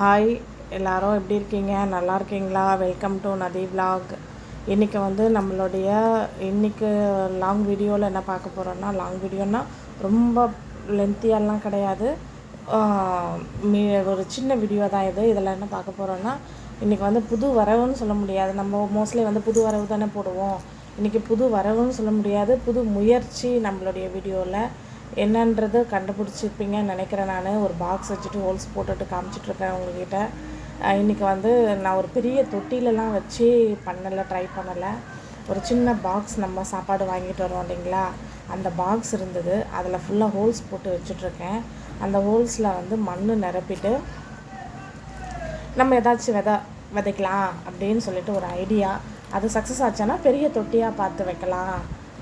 Hi எல்லாரும் எப்படி இருக்கீங்க? நல்லா இருக்கீங்களா? வெல்கம் டு நதி விலாக் இன்றைக்கி வந்து நம்மளுடைய இன்றைக்கு லாங் வீடியோவில் என்ன பார்க்க போகிறோன்னா லாங் வீடியோன்னா ரொம்ப லென்த்தியெல்லாம் கிடையாது. மீ- ஒரு சின்ன வீடியோ தான் இது. இதில் என்ன பார்க்க போகிறோன்னா இன்றைக்கி வந்து புது வரவுன்னு சொல்ல முடியாது. நம்ம மோஸ்ட்லி வந்து புது வரவு தானே போடுவோம். இன்றைக்கி புது வரவுன்னு சொல்ல முடியாது. புது முயற்சி நம்மளுடைய வீடியோவில் என்னன்றது கண்டுபிடிச்சிருப்பீங்கன்னு நினைக்கிறேன் நான். ஒரு பாக்ஸ் வச்சுட்டு ஹோல்ஸ் போட்டுட்டு காமிச்சிட்ருக்கேன் உங்ககிட்ட. இன்றைக்கி வந்து நான் ஒரு பெரிய தொட்டிலெலாம் வச்சு பண்ணலை ட்ரை பண்ணலை. ஒரு சின்ன பாக்ஸ் நம்ம சாப்பாடு வாங்கிட்டு வரோம் இல்லைங்களா? அந்த பாக்ஸ் இருந்தது. அதில் ஃபுல்லாக ஹோல்ஸ் போட்டு வச்சுட்ருக்கேன். அந்த ஹோல்ஸில் வந்து மண் நிரப்பிட்டு நம்ம ஏதாச்சும் விதை விதைக்கலாம் அப்படின்னு சொல்லிட்டு ஒரு ஐடியா அது சக்ஸஸ் ஆச்சுன்னா பெரிய தொட்டியாக பார்த்து வைக்கலாம்.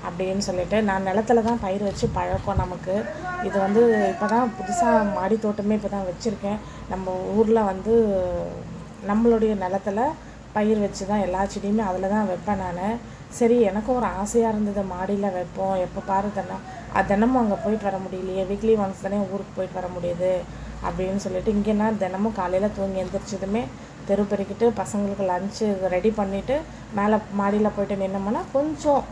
அப்படின்னு சொல்லிட்டு நான் நிலத்துல தான் பயிர் வச்சு பழக்கம் நமக்கு. இது வந்து இப்போ தான் புதுசாக மாடி தோட்டமே இப்போ தான் வச்சுருக்கேன். நம்ம ஊரில் வந்து நம்மளுடைய நிலத்துல பயிர் வச்சு தான் எல்லா செடியுமே அதில் தான் வைப்பேன் நான். சரி எனக்கும் ஒரு ஆசையாக இருந்தது மாடியில் வைப்போம். எப்போ பாரு தினம் அது தினமும் அங்கே போயிட்டு வர முடியலையே. வீக்லி ஒன்ஸ் தானே ஊருக்கு போயிட்டு வர முடியுது அப்படின்னு சொல்லிட்டு இங்கேனா தினமும் காலையில் தூங்கி எழுந்திரிச்சதுமே தெரு பெருக்கிட்டு பசங்களுக்கு லஞ்சு ரெடி பண்ணிவிட்டு மேலே மாடியில் போயிட்டு நின்னோம்னா கொஞ்சம்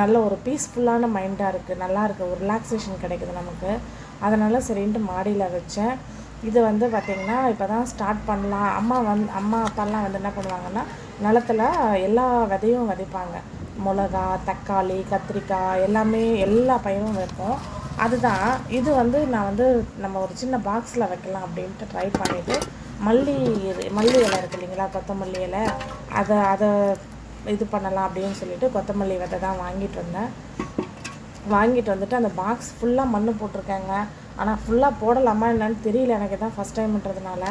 நல்ல ஒரு பீஸ்ஃபுல்லான மைண்டாக இருக்குது நல்லா இருக்குது ஒரு ரிலாக்ஸேஷன் கிடைக்குது நமக்கு. அதனால் சரின்ட்டு மாடியில் வச்சேன். இது வந்து பார்த்திங்கன்னா இப்போ தான் ஸ்டார்ட் பண்ணலாம். அம்மா வந்து அம்மா அப்பாலாம் வந்து என்ன பண்ணுவாங்கன்னா நிலத்துல எல்லா விதையும் விதைப்பாங்க. மிளகா தக்காளி கத்திரிக்காய் எல்லாமே எல்லா பயிரும் வைப்போம் அதுதான். இது வந்து நான் வந்து நம்ம ஒரு சின்ன பாக்ஸில் வைக்கலாம் அப்படின்ட்டு ட்ரை பண்ணிவிட்டு மல்லி மல்லி இலை இருக்கு இல்லைங்களா? கொத்தமல்லி இலை. அதை அதை இது பண்ணலாம் அப்படின்னு சொல்லிட்டு கொத்தமல்லி விதை தான் வாங்கிட்டு வந்தேன். வாங்கிட்டு வந்துட்டு அந்த பாக்ஸ் ஃபுல்லாக மண் போட்டிருக்கேங்க. ஆனால் ஃபுல்லாக போடலாமா என்னன்னு தெரியல எனக்கு தான் ஃபஸ்ட் டைம்ன்றதுனால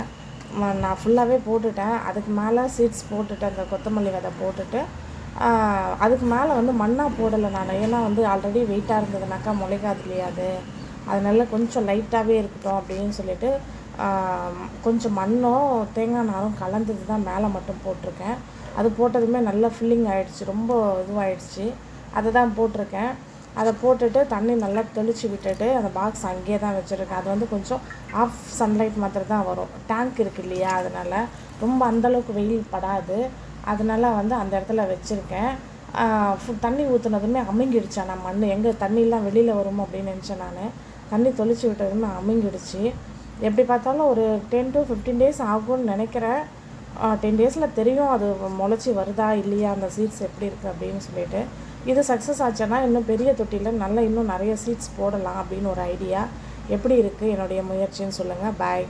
ம- நான் ஃபுல்லாகவே போட்டுட்டேன். அதுக்கு மேலே சீட்ஸ் போட்டுட்டு அந்த கொத்தமல்லி விதை போட்டுட்டு அதுக்கு மேலே வந்து மண்ணாக போடலை நான். ஏன்னா வந்து ஆல்ரெடி வெயிட்டாக இருந்ததுனாக்கா முளைக்காது இல்லையா அது. அதனால கொஞ்சம் லைட்டாகவே இருக்கட்டும் அப்படின்னு சொல்லிட்டு கொஞ்சம் மண்ணும் தேங்காய் நாரும் கலந்தது தான் மேலே மட்டும் போட்டிருக்கேன். அது போட்டதுமே நல்லா ஃபில்லிங் ஆகிடுச்சி ரொம்ப இதுவாகிடுச்சி அதை தான் போட்டிருக்கேன். அதை போட்டுட்டு தண்ணி நல்லா தெளித்து விட்டுட்டு அந்த பாக்ஸ் அங்கேயே தான் வச்சுருக்கேன். அது வந்து கொஞ்சம் ஆஃப் சன்லைட் மாத்திரம் தான் வரும். டேங்க் இருக்கு இல்லையா அதனால் ரொம்ப அந்தளவுக்கு வெயில் படாது. அதனால வந்து அந்த இடத்துல வச்சுருக்கேன். தண்ணி ஊற்றுனதுமே அமுங்கிடுச்சு. ஆனால் மண் எங்கே தண்ணியெலாம் வெளியில் வருமோ அப்படின்னு நினச்சேன் நான். தண்ணி தெளித்து விட்டதுமே அமுங்கிடுச்சு. எப்படி பார்த்தாலும் ஒரு டென் டு ஃபிஃப்டீன் டேஸ் ஆகும்னு நினைக்கிறேன். டென் டேஸில் தெரியும் அது முளைச்சி வருதா இல்லையா அந்த சீட்ஸ் எப்படி இருக்குது அப்படின்னு சொல்லிட்டு. இது சக்ஸஸ் ஆச்சுன்னா இன்னும் பெரிய தொட்டியில் நல்லா இன்னும் நிறைய சீட்ஸ் போடலாம் அப்படின்னு ஒரு ஐடியா எப்படி இருக்குது என்னுடைய முயற்சின்னு சொல்லுங்கள் பாய்